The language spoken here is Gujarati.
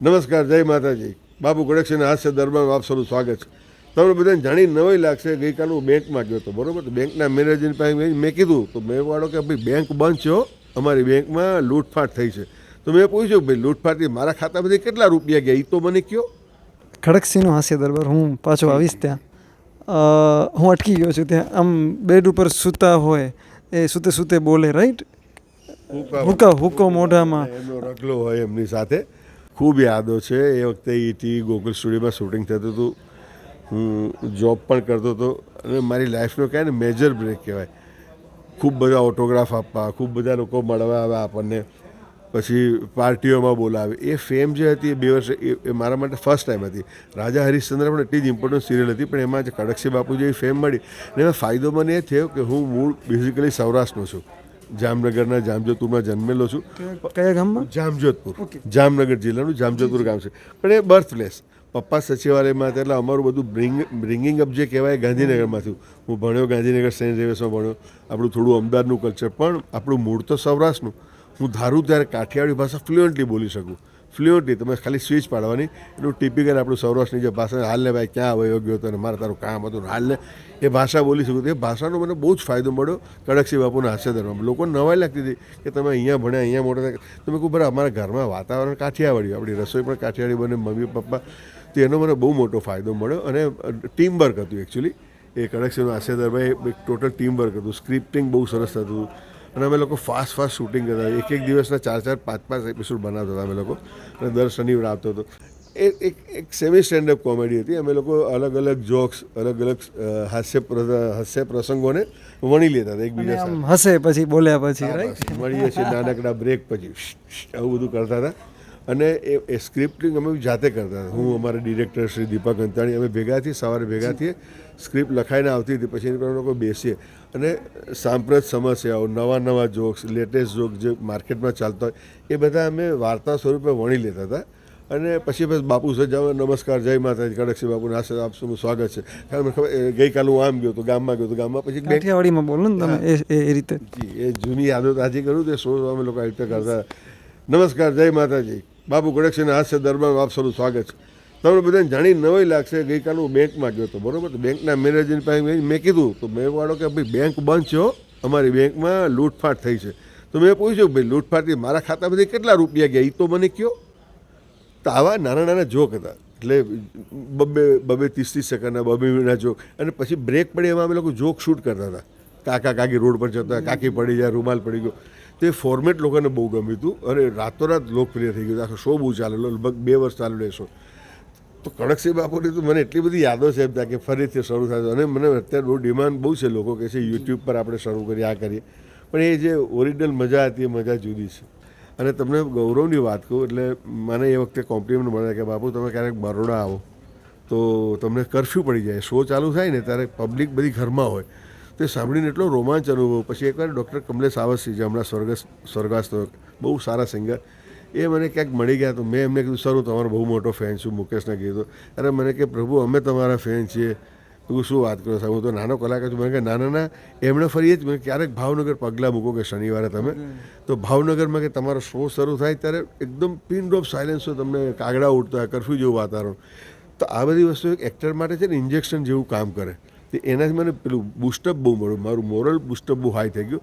નમસ્કાર જય માતાજી. બાબુ કલેક્શન હાસ્ય દરબારમાં આપ સૌનું સ્વાગત છે. તમને બધાને જાણી નવાઈ લાગશે ગઈકાલે હું બેંકમાં ગયો હતો બરોબર? તો બેંકના મેનેજરની પાસે મેં કીધું તો મેં વાળો કે ભાઈ બેંક બંધ છો અમારી બેંકમાં લૂંટફાટ થઈ છે. તો મેં પૂછ્યું ભાઈ લૂંટફાટથી મારા ખાતામાંથી કેટલા રૂપિયા ગયા? એ તો મને કયો. ખડકસિંહનો હાસ્ય દરબાર હું પાછો આવીશ ત્યાં. હું અટકી ગયો છું ત્યાં. આમ બેડ ઉપર સૂતા હોય એ સૂતે સૂતે બોલે રાઈટ? હુકા હુકો મોઢામાં. રગલો હોય એમની સાથે. ખૂબ યાદો છે. એ વખતે ઈટી ગોકુલ સ્ટુડિયોમાં શૂટિંગ થતું હતું. હું જોબ પણ કરતો હતો. અને મારી લાઈફનો કહે ને મેજર બ્રેક કહેવાય. ખૂબ બધા ઓટોગ્રાફ આપવા, ખૂબ બધા લોકો મળવા આવ્યા આપણને. પછી પાર્ટીઓમાં બોલાવે. એ ફેમ જે હતી એ બે વર્ષ, એ મારા માટે ફર્સ્ટ ટાઈમ હતી. રાજા હરિશ્ચંદ્ર પણ એટલી જ ઇમ્પોર્ટન્ટ સિરિયલ હતી, પણ એમાં જે કડકસી બાપુ જેવી ફેમ મળી. અને એમાં ફાયદો મને એ થયો કે હું મૂળ બેઝિકલી સૌરાષ્ટ્રનો છું. જામનગરના જામજોધપુરમાં જન્મેલો છું. કયા ગામમાં? જામજોધપુર. જામનગર જિલ્લાનું જામજોધપુર ગામ છે. પણ એ બર્થ પ્લેસ પપ્પા સચિવાલયમાં હતા એટલે અમારું બધું બ્રિંગ બ્રિંગિંગ અપ જે કહેવાય ગાંધીનગરમાં થયું. હું ભણ્યો ગાંધીનગર સેન્ટ ઝેવિયર્સમાં ભણ્યો. આપણું થોડું અમદાવાદનું કલ્ચર પણ આપણું મૂળ તો સૌરાષ્ટ્રનું. હું ધારું ત્યારે કાઠિયાવાડી ભાષા ફ્લુઅન્ટલી બોલી શકું. ફ્લુઅન્ટલી તમે ખાલી સ્વિચ પાડવાની. એટલું ટિપિકલ આપણું સૌરાષ્ટ્રની જે ભાષા હાલને ભાઈ ક્યાં આવ્યો ગયો હતો અને મારે તારું કામ હતું હાલને. એ ભાષા બોલી શકું. એ ભાષાનો મને બહુ જ ફાયદો મળ્યો કડકસિંહ બાપુના હાસ્ય લોકોને નવાઈ લાગતી હતી કે તમે અહીંયા ભણ્યા, અહીંયા મોટા તમે કહું બરાબર અમારા ઘરમાં વાતાવરણ કાઠિયાવાડી, આપણી રસોઈ પણ કાઠિયાવાડી બને, મમ્મી, પપ્પા. તો એનો મને બહુ મોટો ફાયદો મળ્યો અને ટીમ વર્ક હતું એકચ્યુઅલી એ કડકસિંહનું હાસ્ય ધર્મ એક ટોટલ ટીમ વર્ક હતું. સ્ક્રિપ્ટિંગ બહુ સરસ હતું. અને અમે લોકો ફાસ્ટ ફાસ્ટ શૂટિંગ કરતા એક એક દિવસના ચાર ચાર પાંચ પાંચ એપિસોડ બનાવતા હતા અમે લોકો. અને દર શનિવાર આવતો હતો. એ એક એક સેમી સ્ટેન્ડઅપ કોમેડી હતી. અમે લોકો અલગ અલગ જોક્સ અલગ અલગ હાસ્ય હાસ્ય પ્રસંગોને વણી લેતા હતા એકબીજા સાથે. હસે પછી બોલ્યા પછી રાઈટ મળીએ છીએ નાનકડા બ્રેક પછી. આવું બધું કરતા હતા. અને એ એ સ્ક્રિપ્ટિંગ અમે જાતે કરતા હતા. હું અમારા ડિરેક્ટર શ્રી દીપક અંતાણી અમે ભેગાથી સવારે ભેગાથી સ્ક્રિપ્ટ લખાઈને આવતી હતી પછી એની લોકો બેસીએ. અને સાંપ્રત સમસ્યાઓ નવા નવા જોક્સ લેટેસ્ટ જોક જે માર્કેટમાં ચાલતા હોય એ બધા અમે વાર્તા સ્વરૂપે વણી લેતા હતા. અને પછી બસ બાપુ સજાવ નમસ્કાર જય માતાજી કડકસિંહ બાપુ ના આપનું સ્વાગત છે. કારણ મને ખબર ગઈકાલે હું આમ ગયો તો ગામમાં ગયો તો ગામમાં પછી કાઠિયાવાડીમાં બોલો ને તમે એ રીતે. જી એ જૂની યાદો તાજી કરું તે શો અમે લોકો આવી રીતે કરતા નમસ્કાર જય માતાજી. બાપુ ગોડક્ષીના હાસ્ય દરબારમાં આપ સૌનું સ્વાગત છે. તમને બધાને જાણી નવાઈ લાગશે ગઈકાલે હું બેંકમાં ગયો હતો, બરોબર? તો બેંકના મેનેજરની પાસે મેં મેં કીધું, તો મેં વાળો કે ભાઈ બેંક બંધ છો અમારી બેંકમાં લૂંટફાટ થઈ છે. તો મેં પૂછ્યું, ભાઈ લૂંટફાટથી મારા ખાતામાંથી કેટલા રૂપિયા ગયા? એ તો મને કયો? તો આવા નાના નાના જોક હતા. એટલે બબે બબે ત્રીસ ત્રીસ સેકન્ડના બબે મિનિટના જોક. અને પછી બ્રેક પડે એમાં અમે લોકો જોક શૂટ કરતા હતા. કાકા કાકી રોડ પર જતા, કાકી પડી જાય, રૂમાલ પડી ગયો. તો ફોર્મેટ લોકોને બહુ ગમ્યું હતું અને રાતોરાત લોકપ્રિય થઈ ગયું આખો શો બહુ ચાલેલો, લગભગ બે વર્ષ ચાલેલો એ શો તો કડકસિંહ બાપુની તો મને એટલી બધી યાદો છે ત્યાં કે ફરીથી શરૂ થાય અને મને અત્યારે બહુ ડિમાન્ડ બહુ છે લોકો કે છે યુટ્યુબ પર આપણે શરૂ કરીએ, આ કરીએ. પણ એ જે ઓરિજિનલ મજા હતી, એ મજા જુદી છે. અને તમને ગૌરવની વાત કહું, એટલે મને એ વખતે કોમ્પ્લિમેન્ટ મળે કે બાપુ તમે ક્યારેક બરોડા આવો, તો તમને કરફ્યુ પડી જાય. શો ચાલુ થાય ને ત્યારે પબ્લિક બધી ઘરમાં હોય. તે સાંભળીને એટલો રોમાંચ અનુભવ. પછી એકવાર ડૉક્ટર કમલેશ આવસી જે હમણાં સ્વર્ગસ્થ સ્વર્ગાસ્થ બહુ સારા સિંગર એ મને ક્યાંક મળી ગયા તો મેં એમને કીધું સર હું તમારો બહુ મોટો ફેન છું મુકેશને કીધું. અરે મને કે પ્રભુ અમે તમારા ફેન છીએ. હું શું વાત કરો સાહેબ હું તો નાનો કલાકાર છું. મને કે નાના ના એમણે ફરીએ જ મને ક્યારેક ભાવનગર પગલાં મૂકો કે શનિવારે તમે. તો ભાવનગરમાં કે તમારો શો શરૂ થાય ત્યારે એકદમ પિન ડ્રોપ સાયલેન્સ હોય તમને કાગડા ઉડતા હોય કરફ્યુ જેવું વાતાવરણ. તો આ બધી વસ્તુ એક એક્ટર માટે છે ને ઇન્જેક્શન જેવું કામ કરે. તો એનાથી મને પેલું બુસ્ટઅપ બહુ મળ્યું. મારું મોરલ બુસ્ટઅપ બહુ હાઈ થઈ ગયું.